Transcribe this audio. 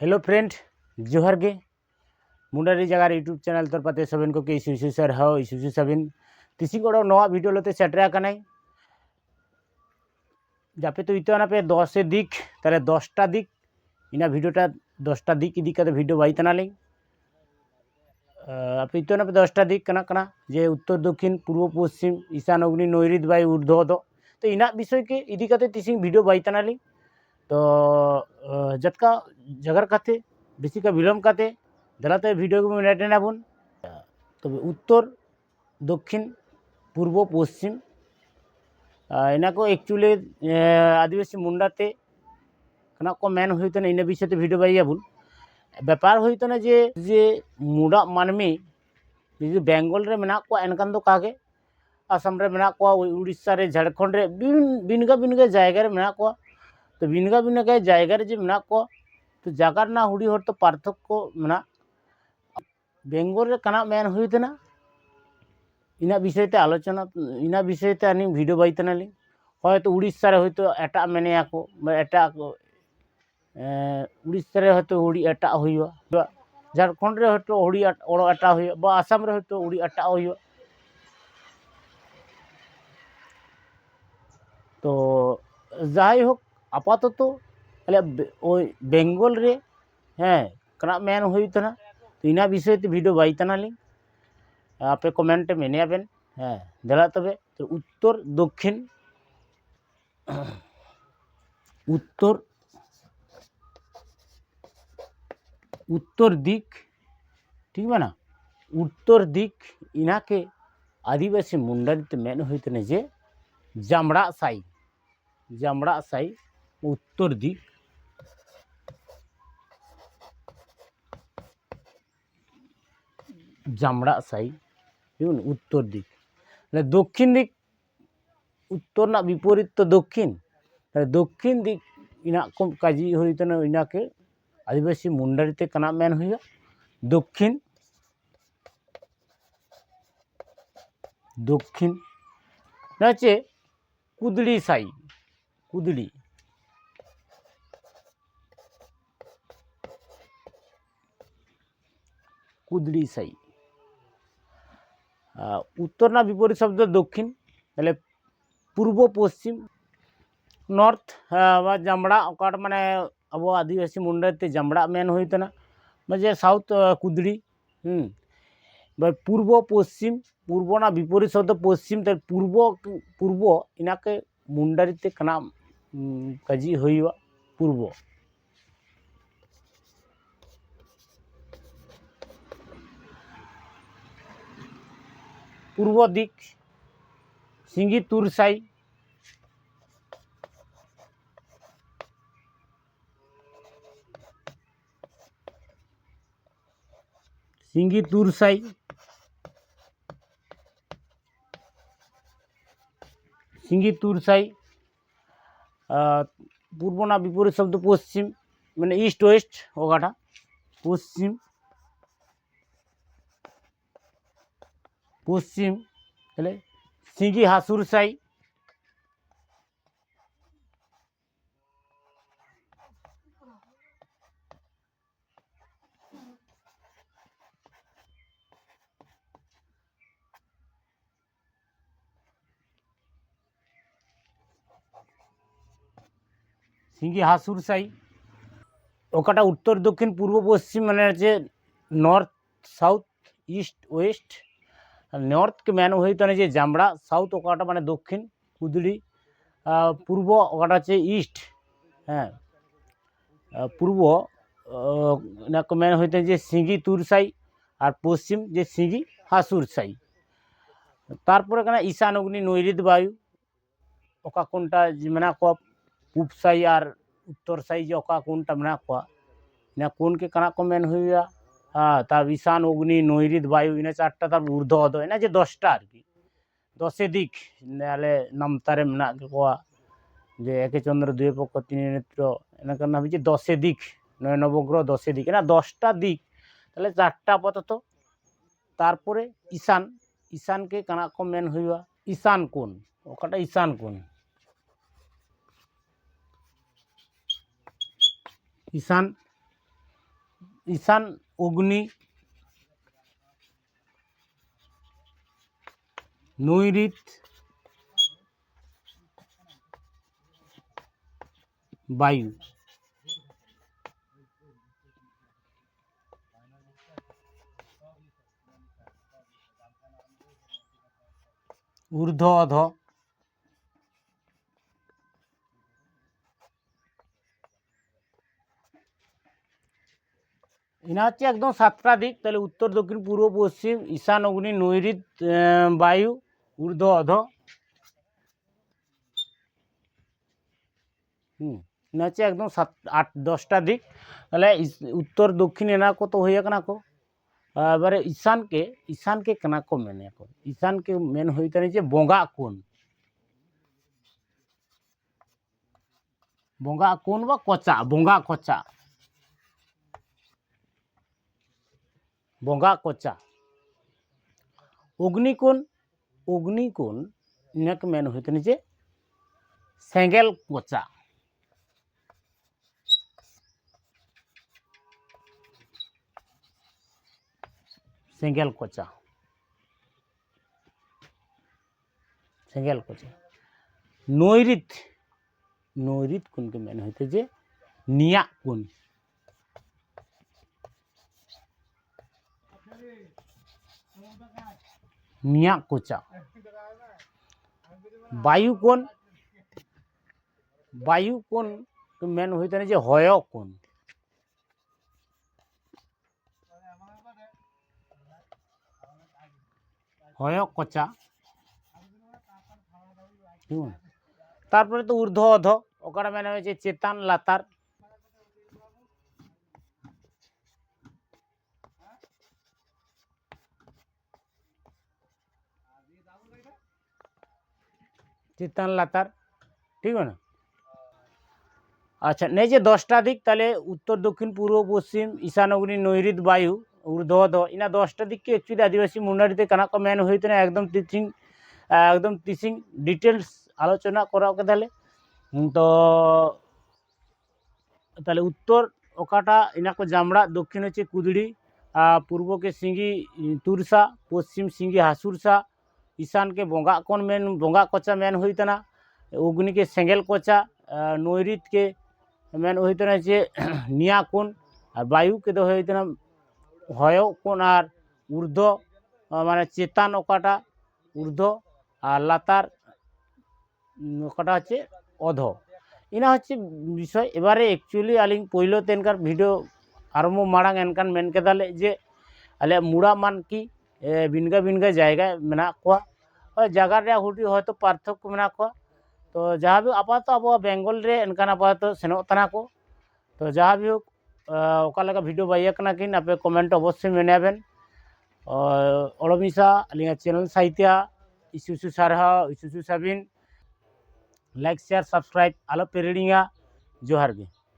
Hello friend जोहर गे मुंडारी जगार YouTube channel तरफते Sabin को के इशू सर हो इशू सबिन तिसी गोड़ो नवा वीडियो लोते सेटरा कनाई যাপে তো ইতো না পে দশে দিক তাহলে দশটা দিক ইনা ভিডিওটা দশটা দিক ইদি কাতে ভিডিও বাইতে না লেই আপনি ইতো না পে দশটা দিক কানা কানা যে উত্তর দক্ষিণ পূর্ব পশ্চিম ঈশান অগ্নি নৈরিত বাই ঊর্ধ্ব দ তো ইনা বিষয়কে ইদি কাতে তিসিং ভিডিও বাইতে না તો જતકા ઝઘર কাতে বেশিকা বিলম কাতে দেলাতে ভিডিওগুলো নেটে নাবুন তবে উত্তর দক্ষিণ পূর্ব পশ্চিম এনাকে একচুয়ালি আদিবাসী মুন্ডাতে কেন কো ম্যান হইতো না ইনা বিষয়তে ভিডিও বাই যাবুন ব্যাপার হইতো না যে যে মুডা মানমি যদি বেঙ্গল রে মেনা কো এনকান তো কাগে আসাম রে মেনা কো উড়িষ্যা রে ঝাড়খণ্ড রে বিনগা বিনগা জায়গা রে মেনা কো তো ভিনগা ভিনগা জায়গার যে মেনা ক, তো জায়গার না হুড়ি হর তো পার্থক্য মেনা। বেঙ্গল রে কানা ম্যান না। ইনা বিষয়তে আলোচনা, ইনা বিষয়তে আনি ভিডিও বাইতে নালি হয়তো উড়িষ্যারে হয়তো এটা মেনে আঁকো এটা উড়িষ্যারে হয়তো উড়ি এটা হইবা, বা ঝাড়খণ্ডরে হয়তো উড়ি ওড় এটা হইবা, বা আসামরে হয়তো উড়ি এটা হইবা। তো যাই হোক তাহলে বে- ওই বেঙ্গল রে হ্যাঁ কানা ম্যান হইতো না। তো ইনা বিষয়তে ভিডিও বাইতানালি আপনি কমেন্টে মেনে যাবেন হ্যাঁ দেলা তবে। তো উত্তর দক্ষিণ, উত্তর উত্তর দিক, ঠিক না উত্তর দিক ইনাকে আদিবাসী মুন্ডারিতে মেন হইতে না যে, জামড়া সাই জামড়া সাই উত্তর দিক। জামড়া সাই, দেখুন উত্তর দিক। তাহলে দক্ষিণ দিক উত্তর না বিপরীত তো দক্ষিণ। তাহলে দক্ষিণ দিক ইনা কম কাজী হইতে না ইনাকে আদিবাসী মুন্ডারিতে কানা মেন হইয়া দক্ষিণ দক্ষিণ। হচ্ছে কুদলি সাই, কুদলি। কুদলি সাই। উত্তর না বিপরীত শব্দ দক্ষিণ, তাহলে পূর্ব, পশ্চিম, নর্থ বা জামড়া, অকাট মানে আবো আদিবাসী মুন্ডাতে জামড়া মেন হইতো না। মানে সাউথ কুদড়ি হুম। এবার পূর্ব, পশ্চিম, পূর্ব না বিপরীত শব্দ পশ্চিম তার পূর্ব পূর্ব ইনাকে মুন্ডারিতে কানা কাজী হইবা, পূর্ব। পূর্ব দিক, সিঙ্গি তুরসাই সিঙ্গি তুরসাই সিঙ্গি তুরসাই পূর্ব না বিপরীত শব্দ পশ্চিম মানে ইস্ট ওয়েস্ট ওগাটা। পশ্চিম। পশ্চিম, তাহলে সিঙ্গি হাসুর সাই। সিঙ্গি হাসুর সাই। ওকাটা উত্তর, দক্ষিণ, পূর্ব, পশ্চিম মানে হচ্ছে নর্থ সাউথ ইস্ট ওয়েস্ট নর্থকে ম্যান হইতে না যে জামড়া সাউথ ওকাটা মানে দক্ষিণ কুদলি আহ, পূর্ব ওকাটা হচ্ছে ইস্ট হ্যাঁ। আহ, পূর্ব আহ, এনাকে ম্যান হইতে যে সিঙ্গি তুরসাই আর পশ্চিম যে সিঙ্গি হাসুর সাই। তারপরে কেন ঈশান অগ্নি নৈরিত বায়ু ওকা কোনটা যে মেনা কোয়া পূব সাই আর উত্তর সাই যে ওকা কোনটা মেনা কোয়া না কোনকে কানা কো মেন হইয়া হ্যাঁ তার ঈশান, অগ্নি নৈরিত বায়ু ইনা চারটা তার ঊর্ধ্ব অধ এনা যে দশটা আর কি। দশে দিক নাহলে নামতারে মেনা কোয়া যে একে চন্দ্র দুয়ে পক্ষ, তিন নেত্র এনাকার নাম হচ্ছে দশে দিক, নয় নবগ্রহ, দশে দিক। না দশটা দিক, তাহলে চারটা আপাতত। তারপরে ঈশান, ঈশানকে কানা কো মেন হইয়া ঈশান কোন ওকাটা ঈশান কোন ঈশান ঈশান অগ্নি নৈরিত বায়ু ঊর্ধ্ব অধ এনা হচ্ছে একদম সাতটা দিক, তাহলে উত্তর, দক্ষিণ, পূর্ব, পশ্চিম, ঈশান, অগ্নি নৈরিত বায়ু, ঊর্ধ্ব, অধ। হুম এনা হচ্ছে একদম সাত, আট, দশটা দিক। তাহলে উত্তর, দক্ষিণ এনা কত হয়ে কানা কো এবারে ঈশানকে ঈশানকে কেনা কো মেনে কো ঈশানকে মেন হইতে যে বঙ্গা কোন বঙ্গা কোন বা কচা, বঙ্গা কচা। বঙ্গা কচা। অগ্নিকোণ অগ্নিকোণ ইনাকে মেন হইতে যে সেঙ্গেল কচা। সেঙ্গেল কচা। সেঙ্গেল কচা। নৈরিত নৈরিত কোণকে মেন হইতে যে নিয়া কোণ। মিয়া কোচা। বায়ু কোণ বায়ু কোণ মেন হইতে যে হয় কোণ হয় কচা। তারপরে তো ঊর্ধ্ব অধ। ওখানে মানে হয়েছে চেতান, লাতার। চেতান লাতার, ঠিক না আচ্ছা নেই যে দশটা দিক, তাহলে উত্তর, দক্ষিণ, পূর্ব, পশ্চিম, ঈশান, অগ্নি নৈরিত বায়ু, ঊর্ধ্ব অধ ইনা দশটা দিককে অ্যাকচুয়ালি আদিবাসী মুন্ডারিতে কানাক মেন হইতে না, একদম টিচিং একদম টিচিং ডিটেলস আলোচনা করা ওকে তাহলে। তো তাহলে উত্তর, ওকাটা, ইনাকো জামড়া, দক্ষিণ হচ্ছে কুদড়ি পূর্বকে সিঙ্গি তুরসা, পশ্চিম সিঙ্গি হাসুরসা ঈশানকে বঙ্গা কোন মেন বঙ্গা কচা মেন হইতে না অগ্নিকে সেঙ্গেল কচা আহ, নৈরিতকে মেন হইতে না যে নিয়া কোন আর বায়ুকে তো হইতে না হয় কোন আর ঊর্ধ্ব আহ, মানে চেতান ওকাটা ঊর্ধ্ব আর লাতার ওকাটা হচ্ছে অধ ইনা হচ্ছে বিষয় এবারে একচুয়ালি আলিং পৈলো তেনকার ভিডিও আরম্ভ মাড়াং এনকান মেন কেদালে যে আলে মুড়া মান কি কোয়া। ওই জায়গা রে হুটি হয়তো পার্থক্য মেনা কোয়া। তো যাহা বি আপাতত আবো বেঙ্গল রে এনকান আপাতত সেনক তানা को তো যাহা বি হোক আহ, ওকা লেগা ভিডিও বাইয়া কানা কিন আপে কমেন্ট অবশ্যই মেনাবেন অড়মিশা আলিঙা চ্যানেল সাহিত্যা ইসুসু সারহা ইসুসু সাবিন। লাইক শেয়ার সাবস্ক্রাইব আলো পেরিডিঙা জোহার গে